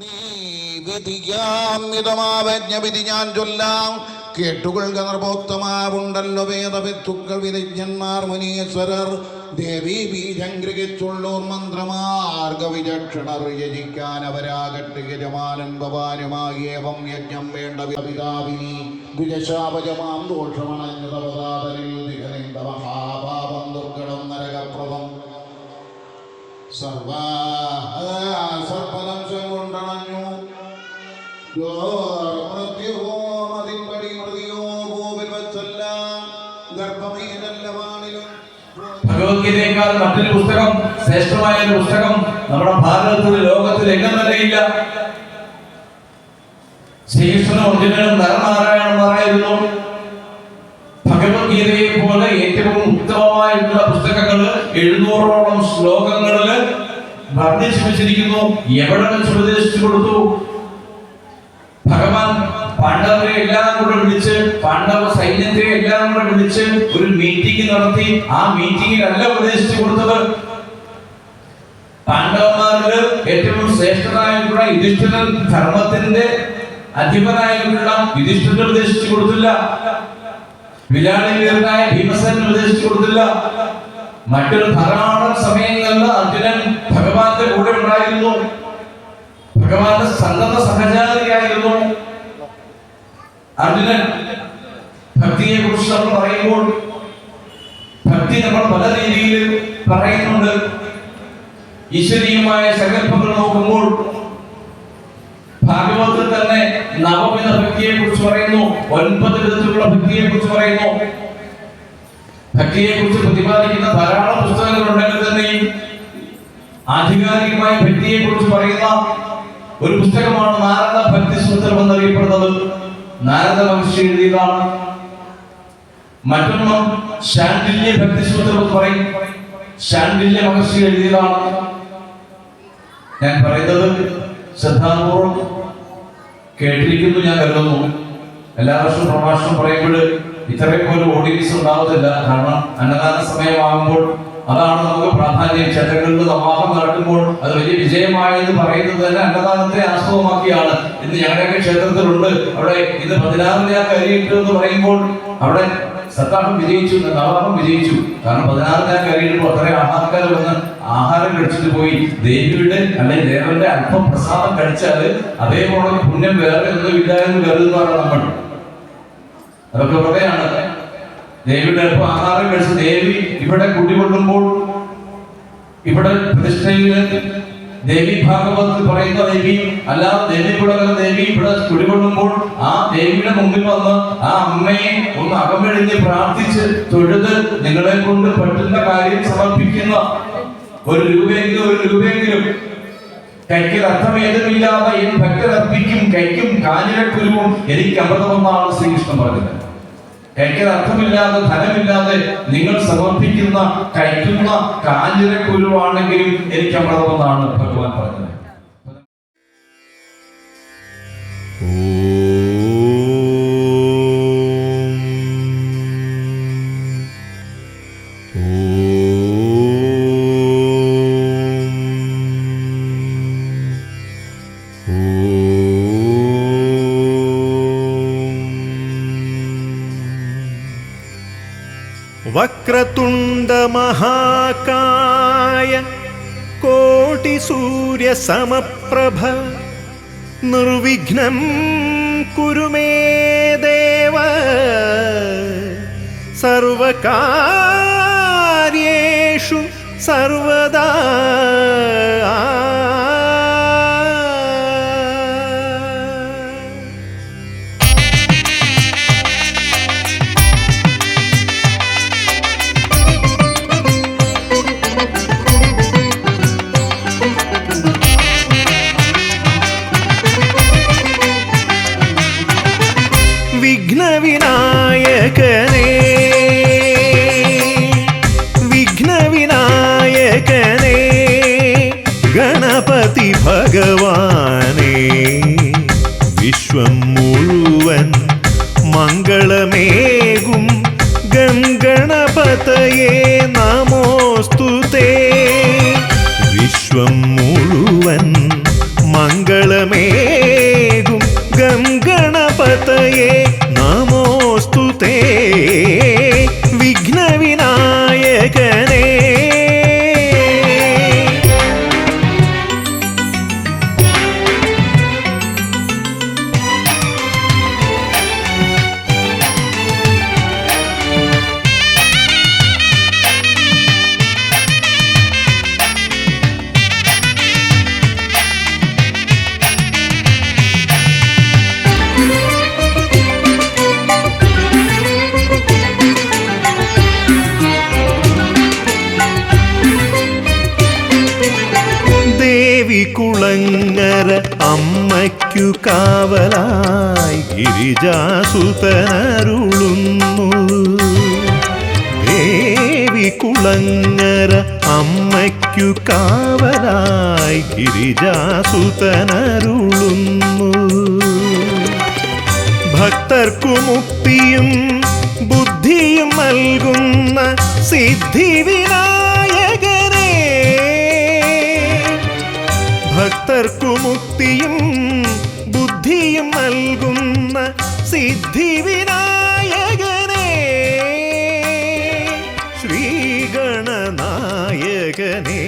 നീ വിധിക്കാം മിതമാവജ്ഞവിധി ഞാൻ ചൊല്ലാം. കേട്ടുകൊള്ളുക നൃപോത്തമാവുണ്ടല്ലോ വേദവിത്തുക്കൾ വിദജ്ഞന്മാർ മുനീശ്വരർ. ദേവി ബീജം ഗ്രഹിച്ചുള്ളൂർ മന്ത്രമാർഗവിചക്ഷണർ യജിക്കാൻ അവരാകട്ടെ യജമാനൻ ഭവാനുമായേവം യജ്ഞം വേണ്ട പിതാവിനി ദ്വിജശാപജമാം ദോഷമണഞ്ഞതവതാതനിൽ നിഘനിന്ദ മഹാപാപം ദുർഘടം നരകപ്രദം. സർവ ഭഗവത്ഗീതയേക്കാൾ മറ്റൊരു പുസ്തകം ശ്രേഷ്ഠമായ ഒരു പുസ്തകം നമ്മുടെ ഭാരതത്തിൽ ലോകത്തിൽ എങ്ങനെ തന്നെയില്ല ശ്രീകൃഷ്ണനും അർജുനനും നരനാരായണന്മാരായിരുന്നു ഭഗവത്ഗീതയെ പോലെ ഏറ്റവും ഉത്തമമായിട്ടുള്ള പുസ്തകങ്ങൾ എഴുന്നൂറോളം ശ്ലോകങ്ങളിൽ വർണിച്ചു വെച്ചിരിക്കുന്നു. എവിടെ വെച്ച് ഉപദേശിച്ചു കൊടുത്തു? ഭഗവാൻ പാണ്ഡവരെ എല്ലാം കൂടെ വിളിച്ച് പാണ്ഡവ സൈന്യത്തെ എല്ലാം കൂടെ വിളിച്ച് ഒരു മീറ്റിംഗ് നടത്തി. ആ മീറ്റിംഗിൽ അല്ല ഉപദേശിച്ചു കൊടുത്തത്. പാണ്ഡവന്മാരിൽ ഏറ്റവും ശ്രേഷ്ഠനായിട്ടുള്ള യുധിഷ്ഠിരൻ ധർമ്മത്തിന്റെ അധിപനായിട്ടുള്ള യുധിഷ്ഠിരൻ ഉപദേശിച്ചു കൊടുത്തില്ല. വിലാളിവീരനായ ഭീമസൻ ഉപദേശിച്ചു കൊടുത്തില്ല. മറ്റൊരു ധാരാളം സമയങ്ങളിൽ അർജുനൻ ഭഗവാന്റെ കൂടെ ഉണ്ടായിരുന്നു. ഭഗവാന്റെ സന്നദ്ധ സഹചാരിയായിരുന്നു. അർജുനൻ ഭക്തിയെ കുറിച്ച് നമ്മൾ പറയുമ്പോൾ ഭക്തി നമ്മൾ പല രീതിയിൽ പറയുന്നുണ്ട്. ഈശ്വരീയമായ സങ്കല്പങ്ങൾ നോക്കുമ്പോൾ ഭാഗവതത്തിൽ തന്നെ നവവിധ ഭക്തിയെ കുറിച്ച് പറയുന്നു ഒൻപത് വിധത്തിലുള്ള ഭക്തിയെ കുറിച്ച് പറയുന്നു. ഭക്തിയെ കുറിച്ച് പ്രതിപാദിക്കുന്ന ധാരാളം പുസ്തകങ്ങൾ ഉണ്ടെങ്കിൽ തന്നെയും ആധികാരികമായി ഭക്തിയെ കുറിച്ച് പറയുന്ന ഒരു പുസ്തകമാണ് നാരദ ഭക്തി സൂത്രം എന്നറിയപ്പെടുന്നത്. നാരദ മഹർഷി എഴുതിയതാണ്. മറ്റൊന്ന് ശാണ്ഡില്യ ഭക്തി സൂത്രം എന്ന് പറയും. ശാണ്ഡില്യ മഹർഷി എഴുതിയതാണ്. ഞാൻ പറയുന്നത് ശ്രദ്ധാപൂർവം കേട്ടിരിക്കുന്നു ഞാൻ കരുതുന്നു. എല്ലാ വർഷവും പ്രഭാഷണം പറയുമ്പോൾ ഇത്രയും പോലും ഓഡിയൻസ് ഉണ്ടാവത്തില്ല. കാരണം അന്നദാന സമയമാകുമ്പോൾ അതാണ് നമുക്ക് പ്രാധാന്യം. ക്ഷേത്രങ്ങളിൽ നവാഹം നടക്കുമ്പോൾ അത് വലിയ വിജയമായെന്ന് പറയുന്നത് തന്നെ അന്നദാനത്തെ ആസ്പദമാക്കിയാണ്. ഇന്ന് ഞങ്ങളുടെയൊക്കെ ക്ഷേത്രത്തിലുണ്ട്. അവിടെ ഇന്ന് പതിനാറിന് കരിയിട്ടു എന്ന് പറയുമ്പോൾ അവിടെ സത്താഹം വിജയിച്ചു നവാഹം വിജയിച്ചു. കാരണം പതിനാറിന് ഞാൻ കരിയിടുമ്പോൾ അത്രയും ആഹാരക്കാർ വന്ന് ആഹാരം കഴിച്ചിട്ട് പോയി. ദേവിയുടെ അല്ലെങ്കിൽ ദേവന്റെ അല്പം പ്രസാദം കഴിച്ചാൽ അതേപോലെ പുണ്യം വേറെ ഒന്നും ഇല്ല എന്ന് കരുതുന്നതാണ് നമ്മൾ. അതൊക്കെ വെറുതെയാണ്. ദേവിയുടെ അല്പം ആഹാരം കഴിച്ച് ദേവി ഇവിടെ കുടികൊള്ളുമ്പോൾ ഇവിടെ പ്രതിഷ്ഠയിൽ ദേവി ഭാഗവതത്തിൽ പറയുന്ന ദേവി അല്ലാതെ ദേവി കുടകല ദേവി ഇവിടെ കുടികൊള്ളുമ്പോൾ ആ ദേവിയുടെ മുമ്പിൽ വന്ന് ആ അമ്മയെ ഒന്ന് അകമെഴിഞ്ഞ് പ്രാർത്ഥിച്ച് തൊഴുത് നിങ്ങളെ കൊണ്ട് പറ്റുന്ന കാര്യം സമർപ്പിക്കുന്ന ഒരു രൂപയെങ്കിലും ഒരു രൂപയെങ്കിലും. കൈക്ക് അർത്ഥമേതുമില്ലാതെ എൻ ഭക്തരർപ്പിക്കും കൈക്കും കാഞ്ഞിരക്കുരുവും എനിക്ക് അമൃതമെന്നാണ് ശ്രീകൃഷ്ണൻ പറഞ്ഞത്. കൈക്കൽ അർത്ഥമില്ലാതെ ധനമില്ലാതെ നിങ്ങൾ സമർപ്പിക്കുന്ന കൈക്കുന്ന കാഞ്ഞിരക്കുരുവാണെങ്കിലും എനിക്ക് അമൃതമെന്നാണ് ഭഗവാൻ പറഞ്ഞത്. കോട്ടിസൂര്യസമപ്രഭ നിർവിഘ്നം കുരുമേ ദേവ സർവകാര്യേഷു സർവദാ വിഘ്നവിനായകനേ. ഗണപതി ഭഗവാനേ. വിശ്വം മുഴുവൻ മംഗളമേകും ഗംഗണപതയേ നമോസ്തുതേ വിശ്വം മുഴുവൻ മംഗളമേ അമ്മയ്ക്കു കാവലായി ഗിരിജാസുതനരുളുന്നു. ദേവി കുളങ്ങര അമ്മയ്ക്കു കാവലായി ഗിരിജാസുതനരുളുന്നു. ഭക്തർക്കു മുക്തിയും ബുദ്ധിയും നൽകുന്ന സിദ്ധിവിനായകനെ நாயகனே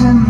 Johnson